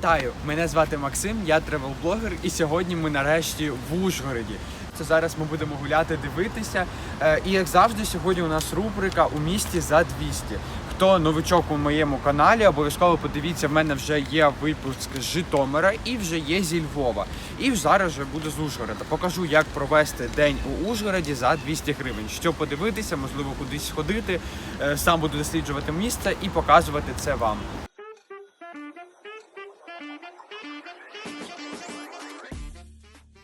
Вітаю! Мене звати Максим, я тревел-блогер, і сьогодні ми нарешті в Ужгороді. Це зараз ми будемо гуляти, дивитися. Е, І як завжди, сьогодні у нас рубрика у місті за 200. Хто новичок у моєму каналі, обов'язково подивіться, в мене вже є випуск з Житомира і вже є зі Львова. І зараз вже буду з Ужгорода. Покажу, як провести день у Ужгороді за 200 гривень. Що подивитися, можливо, кудись сходити. Е, Сам буду досліджувати місце і показувати це вам.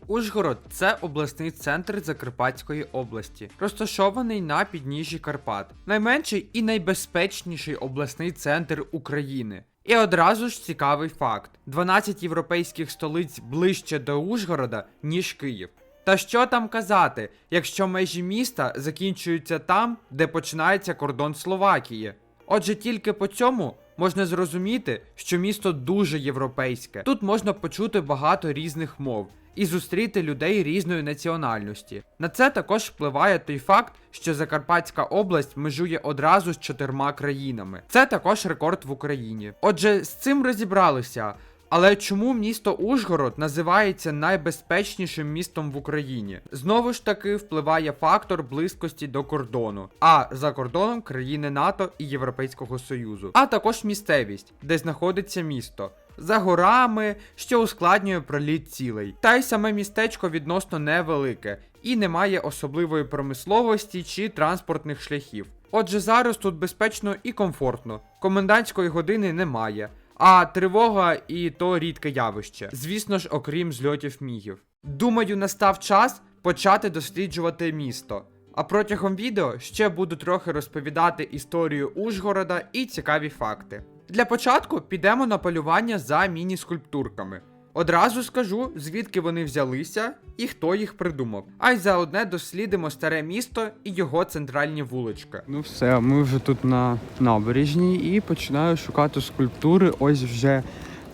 Ужгород це обласний центр Закарпатської області, розташований на підніжжі Карпат, найменший і найбезпечніший обласний центр України. І одразу ж цікавий факт: 12 європейських столиць ближче до Ужгорода, ніж Київ. Та що там казати, якщо межі міста закінчуються там, де починається кордон Словакії? Отже, тільки по цьому можна зрозуміти, що місто дуже європейське. Тут можна почути багато різних мов і зустріти людей різної національності. На це також впливає той факт, що Закарпатська область межує одразу з чотирма країнами. Це також рекорд в Україні. Отже, з цим розібралися. Але чому місто Ужгород називається найбезпечнішим містом в Україні? Знову ж таки впливає фактор близькості до кордону, а за кордоном країни НАТО і Європейського Союзу, а також місцевість, де знаходиться місто. За горами, що ускладнює проліт цілей. Та й саме містечко відносно невелике і не має особливої промисловості чи транспортних шляхів. Отже, зараз тут безпечно і комфортно. Комендантської години немає. А тривога і то рідке явище. Звісно ж, окрім зльотів мігів. Думаю, настав час почати досліджувати місто. А протягом відео ще буду трохи розповідати історію Ужгорода і цікаві факти. Для початку підемо на полювання за міні-скульптурками. Одразу скажу, звідки вони взялися і хто їх придумав. А й заодне дослідимо старе місто і його центральні вулички. Ну все, ми вже тут на набережній і починаю шукати скульптури. Ось вже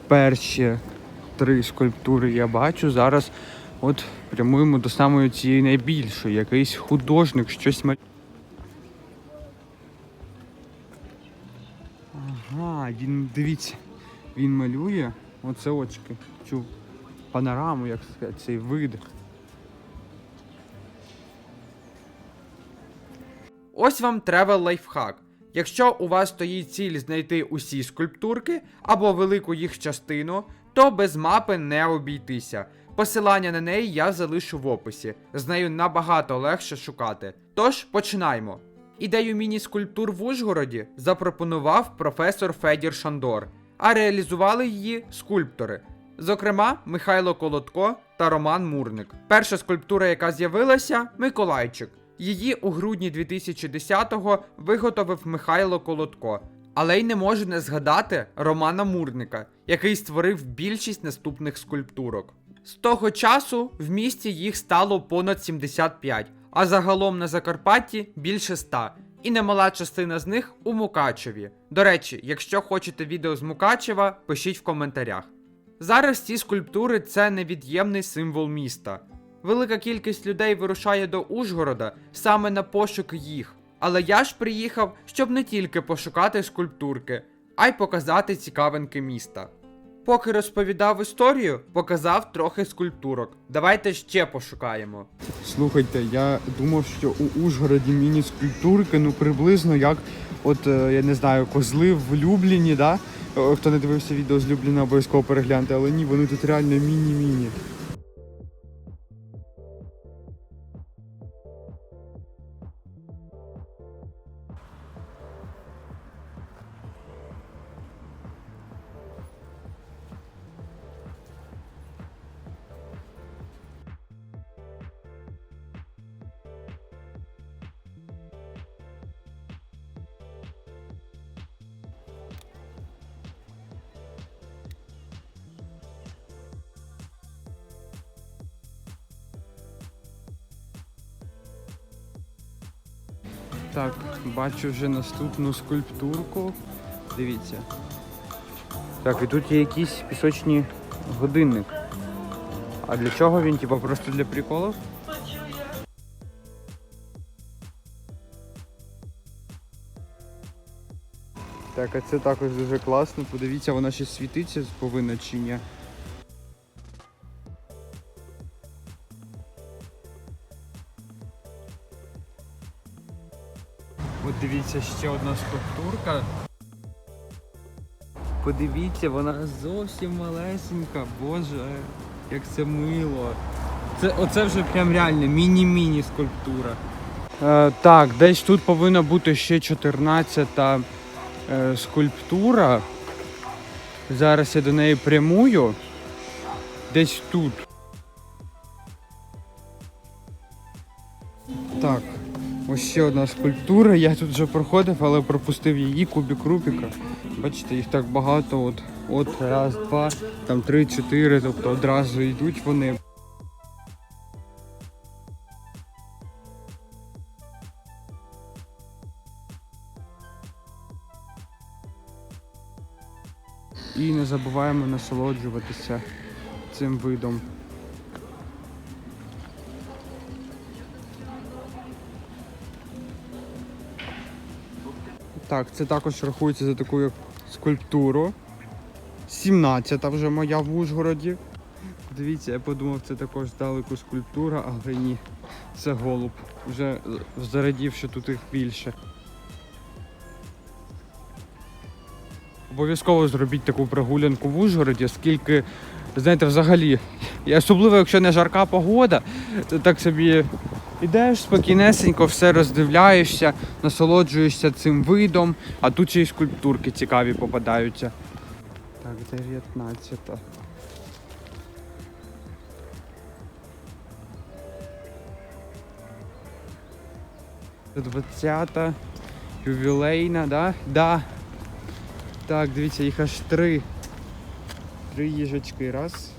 перші три скульптури я бачу. Зараз от прямуємо до самої цієї найбільшої. Якийсь художник щось малює. Ага, він дивіться, він малює оце очки. Цю панораму, як сказати, цей вид. Ось вам тревел лайфхак. Якщо у вас стоїть ціль знайти усі скульптурки або велику їх частину, то без мапи не обійтися. Посилання на неї я залишу в описі. З нею набагато легше шукати. Тож починаємо. Ідею міні-скульптур в Ужгороді запропонував професор Федір Шандор, а реалізували її скульптори. Зокрема, Михайло Колодко та Роман Мурник. Перша скульптура, яка з'явилася Миколайчик. Її у грудні 2010-го виготовив Михайло Колодко. Але й не можу не згадати Романа Мурника, який створив більшість наступних скульптурок. З того часу в місті їх стало понад 75, а загалом на Закарпатті більше 100. І немала частина з них у Мукачеві. До речі, якщо хочете відео з Мукачева, пишіть в коментарях. Зараз ці скульптури це невід'ємний символ міста. Велика кількість людей вирушає до Ужгорода саме на пошук їх. Але я ж приїхав, щоб не тільки пошукати скульптурки, а й показати цікавинки міста. Поки розповідав історію, показав трохи скульптурок. Давайте ще пошукаємо. Слухайте, я думав, що у Ужгороді міні-скульптурки, ну приблизно як, от е, я не знаю, козли в Любліні, да? Е, Хто не дивився відео з Любліна, обов'язково перегляньте, але ні, вони тут реально міні-міні. Так, бачу вже наступну скульптурку. Дивіться. Так, і тут є якийсь пісочний годинник. А для чого він? Типа просто для приколів? Так, а це також дуже класно. Подивіться, вона ще світиться повинна чи ні. Дивіться, ще одна скульптурка. Подивіться, вона зовсім малесенька, боже, як це мило. Це, оце вже прям реально міні-міні скульптура. Е, так, десь тут повинна бути ще 14-та е, скульптура. Зараз я до неї прямую. Десь тут. Ще одна скульптура. Я тут вже проходив, але пропустив її, кубик Рубіка. Бачите, їх так багато. От, от раз, два, там три, чотири, тобто одразу йдуть вони. І не забуваємо насолоджуватися цим видом. Так, це також рахується за таку як скульптуру. 17-та вже моя в Ужгороді. Дивіться, я подумав, це також здалеку скульптура, але ні, це голуб. Вже зарадів, що тут їх більше. Обов'язково зробіть таку прогулянку в Ужгороді, оскільки, знаєте, взагалі, і особливо якщо не жарка погода, так собі йдеш спокійнесенько, все роздивляєшся, насолоджуєшся цим видом, а тут ще й скульптурки цікаві попадаються. Так, 19. Двадцята, ювілейна, да? Да. Так, дивіться, їх аж три. Три їжачки. Раз,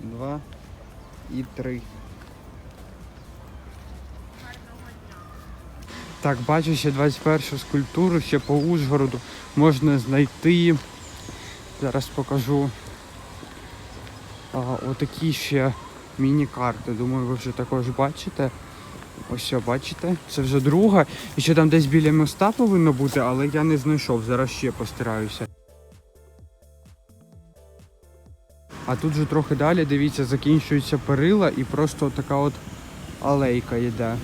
два і три. Так, бачу ще 21 скульптуру, ще по Ужгороду можна знайти. Зараз покажу. А, отакі ще міні-карти. Думаю, ви вже також бачите. Ось що, бачите? Це вже друга. І ще там десь біля моста повинно бути, але я не знайшов. Зараз ще постараюся. А тут же трохи далі, дивіться, закінчується перила і просто така от алейка йде.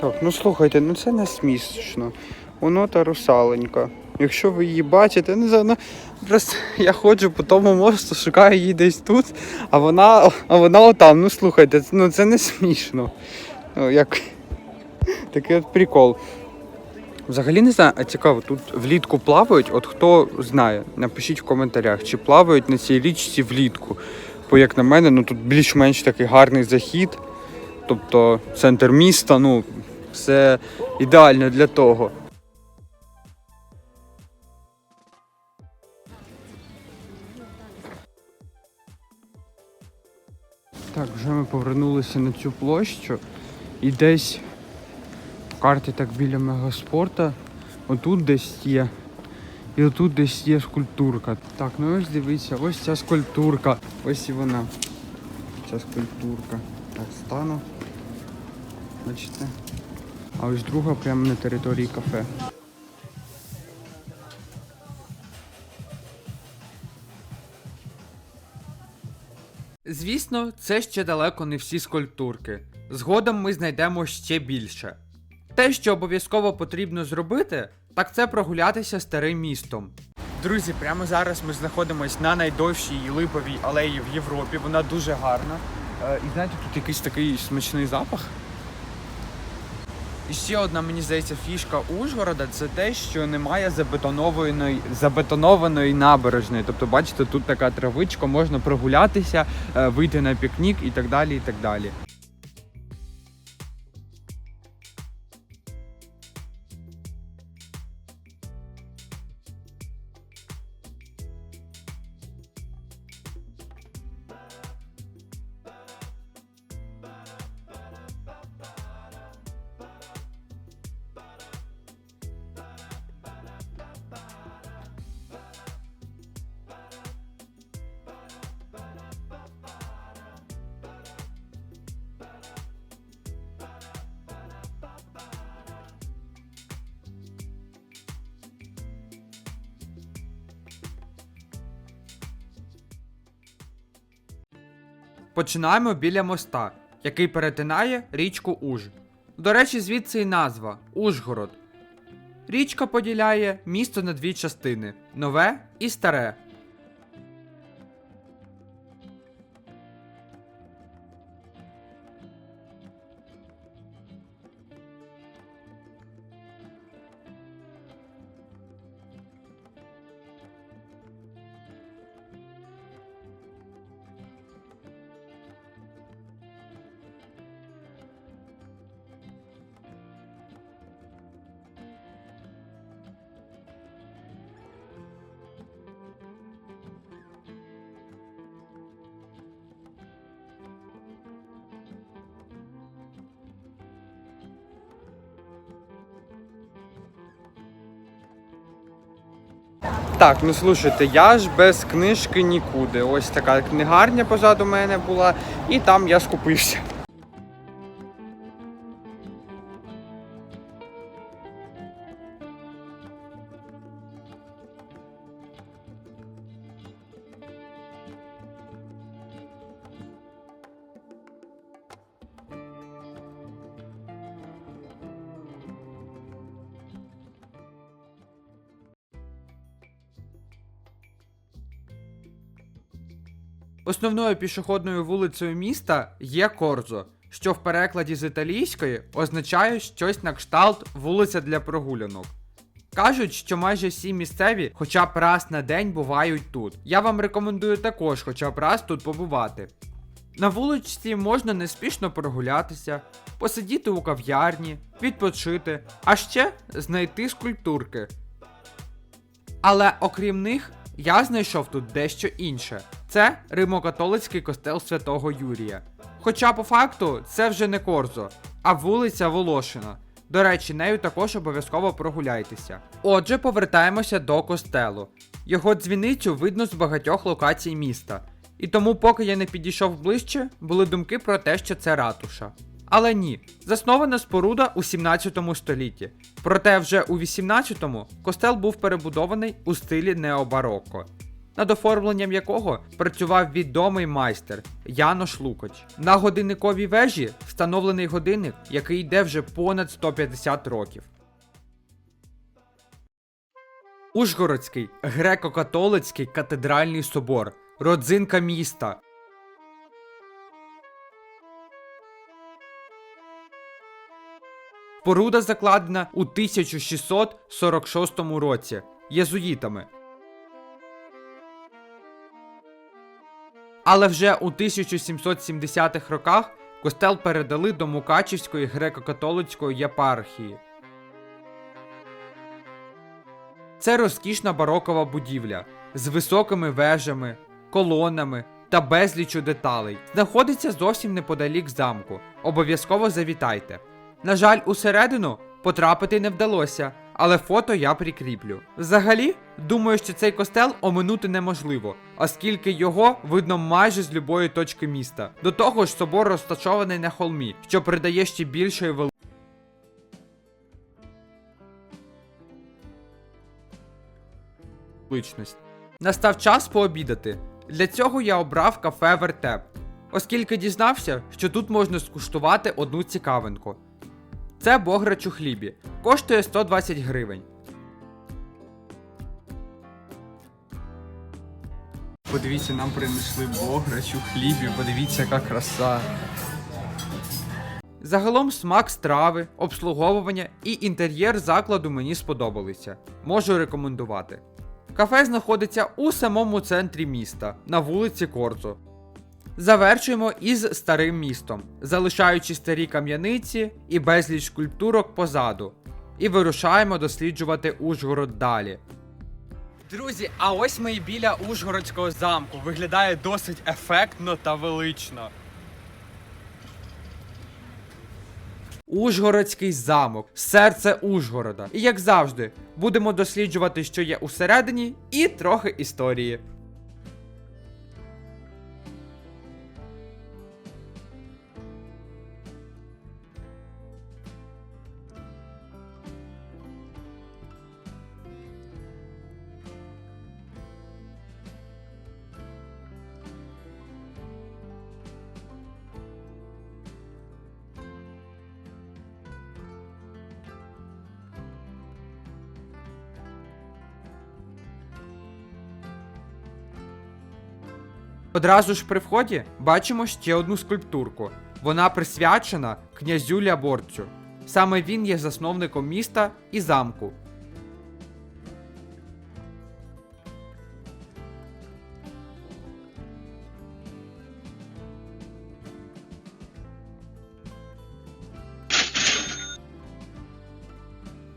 Так, ну слухайте, ну це не смішно. Воно та русаленька. Якщо ви її бачите, не знаю, ну просто я ходжу по тому мосту, шукаю її десь тут, а вона, а вона отам. Ну слухайте, ну це не смішно. Ну, як такий от прикол. Взагалі не знаю, а цікаво, тут влітку плавають, от хто знає, напишіть в коментарях, чи плавають на цій річці влітку. Бо як на мене, ну тут більш-менш такий гарний захід. Тобто центр міста, ну, все ідеально для того. Так, вже ми повернулися на цю площу і десь в карті так біля мегаспорта. Отут десь є. І отут десь є скульптурка. Так, ну ось дивіться, ось ця скульптурка. Ось і вона. Ця скульптурка. Так, стану. Бачите? А ось друга прямо на території кафе. Звісно, це ще далеко не всі скульптурки. Згодом ми знайдемо ще більше. Те, що обов'язково потрібно зробити, так це прогулятися старим містом. Друзі, прямо зараз ми знаходимося на найдовшій липовій алеї в Європі. Вона дуже гарна. Е, і знаєте, тут якийсь такий смачний запах. І ще одна, мені здається, фішка Ужгорода це те, що немає забетонованої, забетонованої набережної. Тобто, бачите, тут така травичка, можна прогулятися, е, вийти на пікнік і так далі. і так далі. Починаємо біля моста, який перетинає річку Уж. До речі, звідси і назва Ужгород. Річка поділяє місто на дві частини нове і старе. Так, ну слушайте, я ж без книжки нікуди. Ось така книгарня позаду мене була, і там я скупився. Основною пішохідною вулицею міста є Корзо, що в перекладі з італійської означає щось на кшталт вулиця для прогулянок. Кажуть, що майже всі місцеві хоча б раз на день бувають тут. Я вам рекомендую також хоча б раз тут побувати. На вуличці можна неспішно прогулятися, посидіти у кав'ярні, відпочити, а ще знайти скульптурки. Але окрім них, я знайшов тут дещо інше. Це римокатолицький костел святого Юрія. Хоча по факту це вже не Корзо, а вулиця Волошина. До речі, нею також обов'язково прогуляйтеся. Отже, повертаємося до костелу. Його дзвіницю видно з багатьох локацій міста. І тому, поки я не підійшов ближче, були думки про те, що це ратуша. Але ні, заснована споруда у 17 столітті. Проте вже у 18-му костел був перебудований у стилі необароко, над оформленням якого працював відомий майстер Янош Лукач. На годинниковій вежі встановлений годинник, який йде вже понад 150 років. Ужгородський греко-католицький катедральний собор, родзинка міста. Споруда закладена у 1646 році єзуїтами. Але вже у 1770-х роках костел передали до Мукачівської греко-католицької єпархії. Це розкішна барокова будівля з високими вежами, колонами та безлічу деталей. Знаходиться зовсім неподалік замку. Обов'язково завітайте. На жаль, усередину потрапити не вдалося, але фото я прикріплю. Взагалі, думаю, що цей костел оминути неможливо, оскільки його видно майже з любої точки міста. До того ж, собор розташований на холмі, що придає ще більшої вели... Настав час пообідати. Для цього я обрав кафе Вертеп, оскільки дізнався, що тут можна скуштувати одну цікавинку. Це бограч у хлібі. Коштує 120 гривень. Подивіться, нам принесли бограч у хлібі, подивіться, яка краса. Загалом смак страви, обслуговування і інтер'єр закладу мені сподобалися. Можу рекомендувати. Кафе знаходиться у самому центрі міста, на вулиці Корзо. Завершуємо із старим містом, залишаючи старі кам'яниці і безліч скульптурок позаду. І вирушаємо досліджувати Ужгород далі. Друзі, а ось ми і біля Ужгородського замку. Виглядає досить ефектно та велично. Ужгородський замок, серце Ужгорода. І як завжди, будемо досліджувати, що є усередині, і трохи історії. Одразу ж при вході бачимо ще одну скульптурку. Вона присвячена князю Ляборцю. Саме він є засновником міста і замку.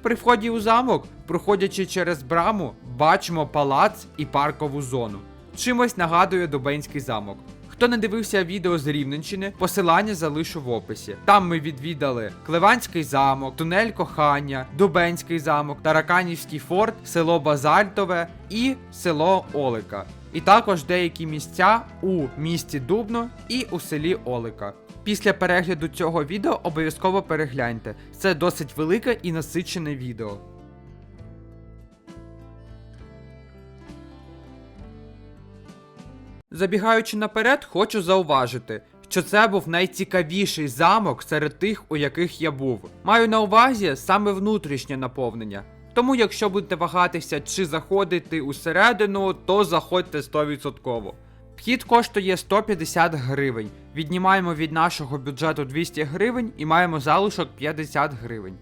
При вході у замок, проходячи через браму, бачимо палац і паркову зону. Чимось нагадує Дубенський замок. Хто не дивився відео з Рівненщини, посилання залишу в описі. Там ми відвідали Клеванський замок, тунель кохання, Дубенський замок, Тараканівський форт, село Базальтове і село Олика. І також деякі місця у місті Дубно і у селі Олика. Після перегляду цього відео обов'язково перегляньте. Це досить велике і насичене відео. Забігаючи наперед, хочу зауважити, що це був найцікавіший замок серед тих, у яких я був. Маю на увазі саме внутрішнє наповнення. Тому, якщо будете вагатися, чи заходити усередину, то заходьте 100%. Вхід коштує 150 гривень. Віднімаємо від нашого бюджету 200 гривень і маємо залишок 50 гривень.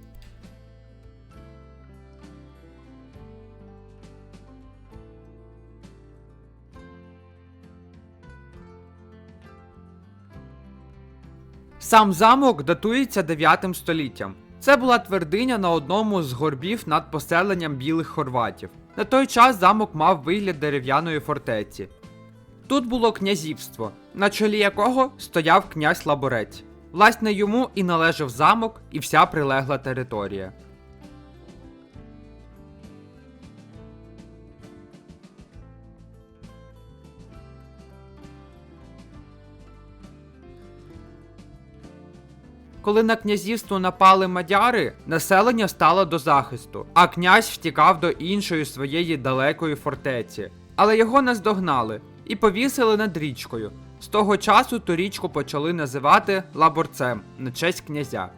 Сам замок датується 9 століттям. Це була твердиня на одному з горбів над поселенням білих хорватів. На той час замок мав вигляд дерев'яної фортеці. Тут було князівство, на чолі якого стояв князь Лаборець. Власне йому і належав замок і вся прилегла територія. Коли на князівство напали мадяри, населення стало до захисту, а князь втікав до іншої своєї далекої фортеці. Але його наздогнали і повісили над річкою. З того часу ту річку почали називати Лаборцем на честь князя.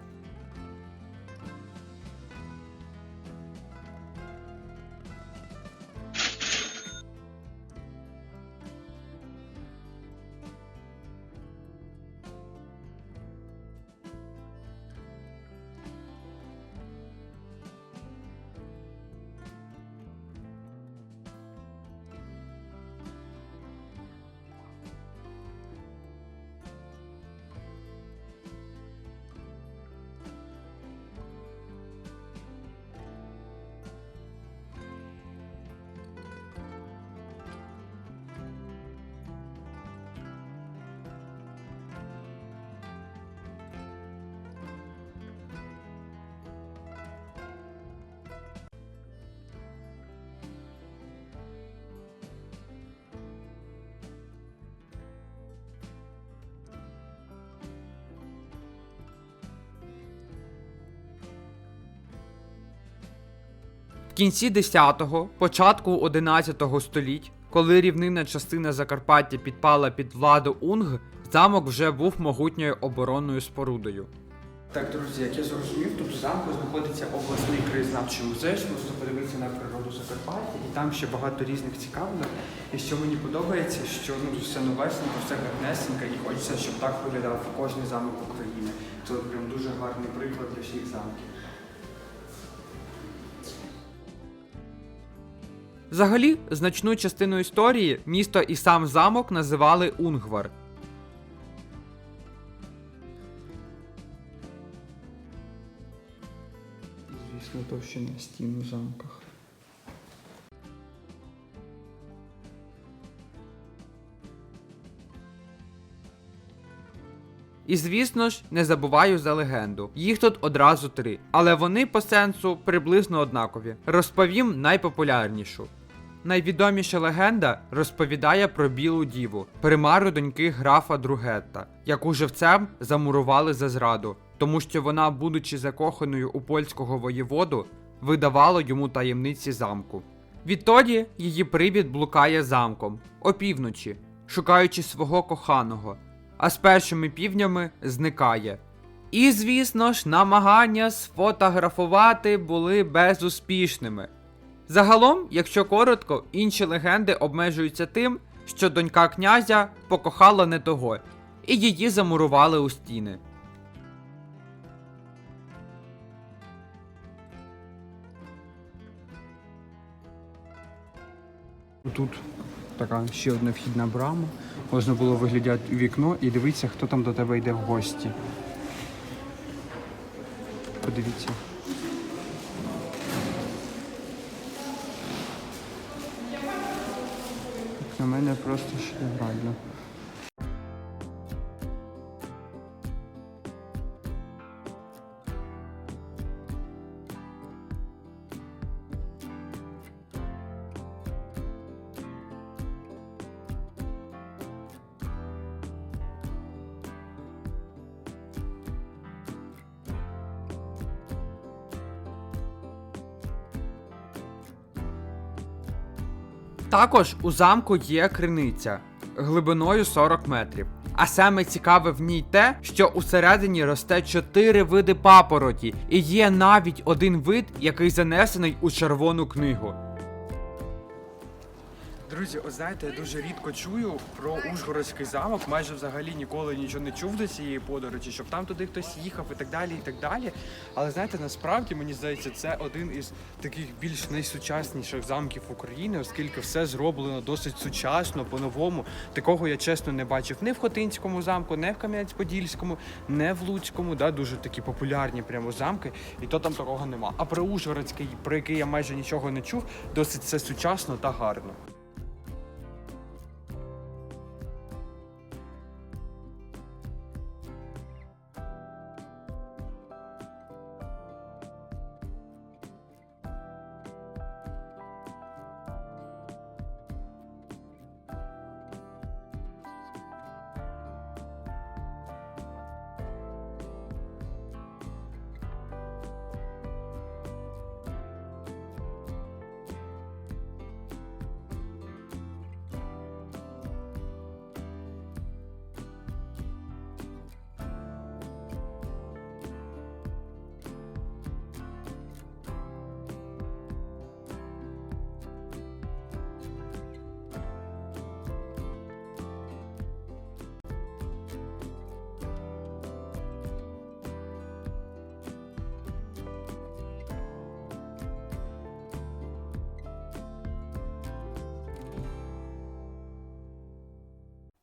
Кінці 10-го, початку 11-го століть, коли рівнинна частина Закарпаття підпала під владу Унг, замок вже був могутньою оборонною спорудою. Так, друзі, як я зрозумів, тут у замку знаходиться обласний краєзнавчий музей, що можна подивитися на природу Закарпаття, і там ще багато різних цікавинок. І що мені подобається, що ну все новесенько, все гарнесенько, і хочеться, щоб так виглядав кожний замок України. Це прям дуже гарний приклад для всіх замків. Взагалі, значну частину історії місто і сам замок називали Унгвар. Звісно, товщина стін у замках. І звісно ж, не забуваю за легенду. Їх тут одразу три, але вони по сенсу приблизно однакові. Розповім найпопулярнішу. Найвідоміша легенда розповідає про білу діву, примару доньки графа Другетта, яку живцем замурували за зраду, тому що вона, будучи закоханою у польського воєводу, видавала йому таємниці замку. Відтоді її привід блукає замком опівночі, шукаючи свого коханого, а з першими півнями зникає. І, звісно ж, намагання сфотографувати були безуспішними. Загалом, якщо коротко, інші легенди обмежуються тим, що донька князя покохала не того, і її замурували у стіни. Тут така ще одна вхідна брама. Можна було виглядати у вікно і дивитися, хто там до тебе йде в гості. Подивіться. На мене просто шедеврально. Також у замку є криниця глибиною 40 метрів. А саме цікаве в ній те, що усередині росте 4 види папороті, і є навіть один вид, який занесений у червону книгу. Друзі, от знаєте, я дуже рідко чую про Ужгородський замок, майже взагалі ніколи нічого не чув до цієї подорожі, щоб там туди хтось їхав і так далі, і так далі. Але знаєте, насправді мені здається, це один із таких більш найсучасніших замків України, оскільки все зроблено досить сучасно, по-новому. Такого я чесно не бачив не в Хотинському замку, не в Кам'янець-Подільському, не в Луцькому. Да, дуже такі популярні прямо замки, і то там такого нема. А про Ужгородський, про який я майже нічого не чув, досить все сучасно та гарно.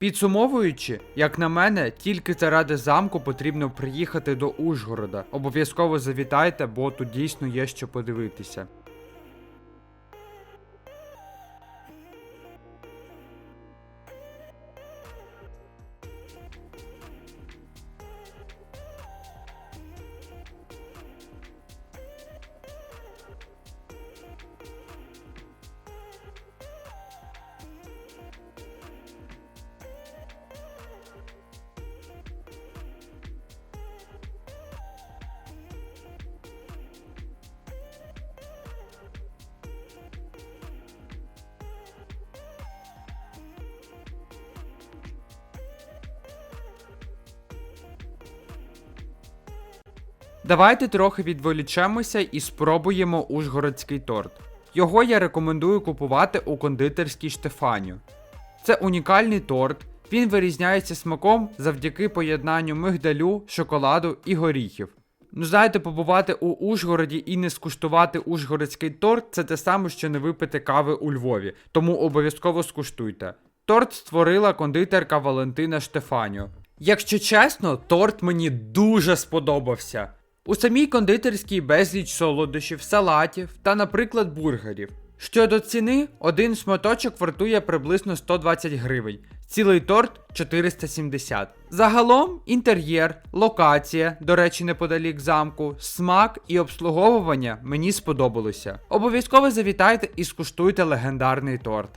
Підсумовуючи, як на мене, тільки заради замку потрібно приїхати до Ужгорода. Обов'язково завітайте, бо тут дійсно є що подивитися. Давайте трохи відволічемося і спробуємо ужгородський торт. Його я рекомендую купувати у кондитерській Штефаню. Це унікальний торт. Він вирізняється смаком завдяки поєднанню мигдалю, шоколаду і горіхів. Ну, знаєте, побувати у Ужгороді і не скуштувати ужгородський торт це те саме, що не випити кави у Львові, тому обов'язково скуштуйте. Торт створила кондитерка Валентина Штефаню. Якщо чесно, торт мені дуже сподобався. У самій кондитерській безліч солодощів, салатів та, наприклад, бургерів. Щодо ціни, один шматочок вартує приблизно 120 гривень, цілий торт 470. Загалом інтер'єр, локація, до речі, неподалік замку, смак і обслуговування мені сподобалося. Обов'язково завітайте і скуштуйте легендарний торт.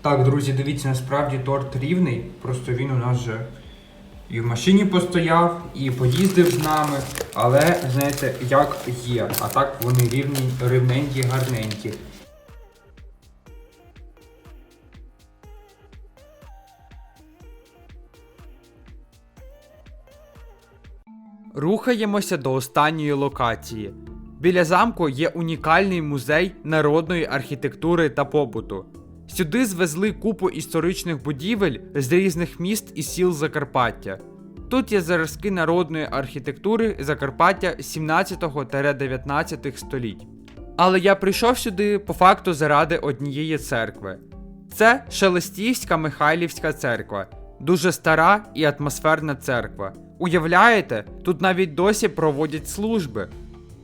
Так, друзі, дивіться, насправді торт рівний, просто він у нас вже і в машині постояв, і поїздив з нами, але знаєте, як є. А так вони рівні, рівненькі, гарненькі. Рухаємося до останньої локації. Біля замку є унікальний музей народної архітектури та побуту. Сюди звезли купу історичних будівель з різних міст і сіл Закарпаття. Тут є зразки народної архітектури Закарпаття 17-19 століть. Але я прийшов сюди по факту заради однієї церкви. Це Шелестівська Михайлівська церква, дуже стара і атмосферна церква. Уявляєте, тут навіть досі проводять служби.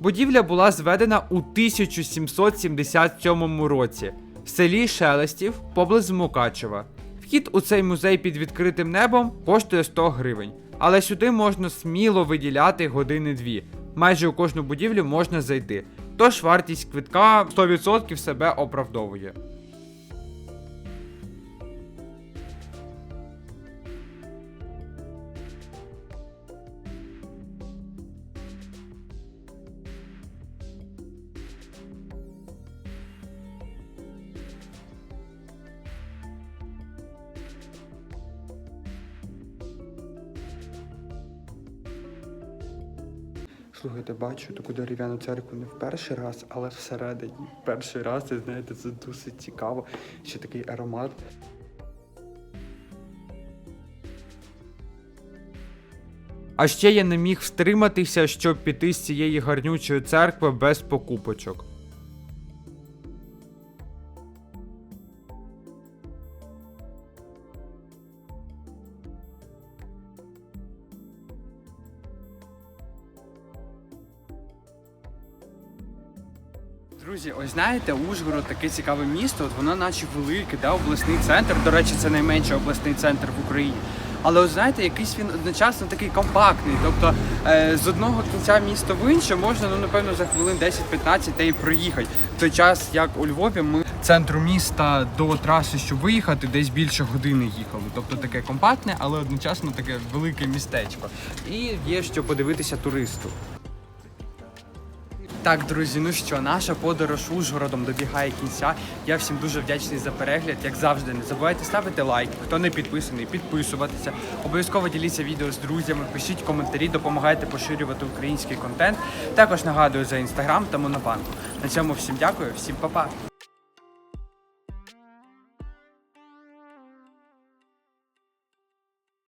Будівля була зведена у 1777 році в селі Шелестів поблизу Мукачева. Вхід у цей музей під відкритим небом коштує 100 гривень, але сюди можна сміло виділяти години-дві. Майже у кожну будівлю можна зайти. Тож вартість квитка 100% себе оправдовує. Слухайте, бачу таку дерев'яну церкву не в перший раз, але всередині. Перший раз, і знаєте, це досить цікаво. Ще такий аромат. А ще я не міг втриматися, щоб піти з цієї гарнючої церкви без покупочок. Друзі, ось знаєте, Ужгород таке цікаве місто, от воно наче велике, да, обласний центр. До речі, це найменший обласний центр в Україні. Але от знаєте, якийсь він одночасно такий компактний. Тобто е, з одного кінця міста в інше можна, ну напевно, за хвилин 10-15 та й проїхати. В той час, як у Львові, ми центру міста до траси, щоб виїхати, десь більше години їхали. Тобто таке компактне, але одночасно таке велике містечко. І є що подивитися туристу. Так, друзі, ну що, наша подорож Ужгородом добігає кінця. Я всім дуже вдячний за перегляд. Як завжди, не забувайте ставити лайк. Хто не підписаний, підписуватися. Обов'язково діліться відео з друзями, пишіть коментарі, допомагайте поширювати український контент. Також нагадую за інстаграм та монобанку. На цьому всім дякую, всім па-па.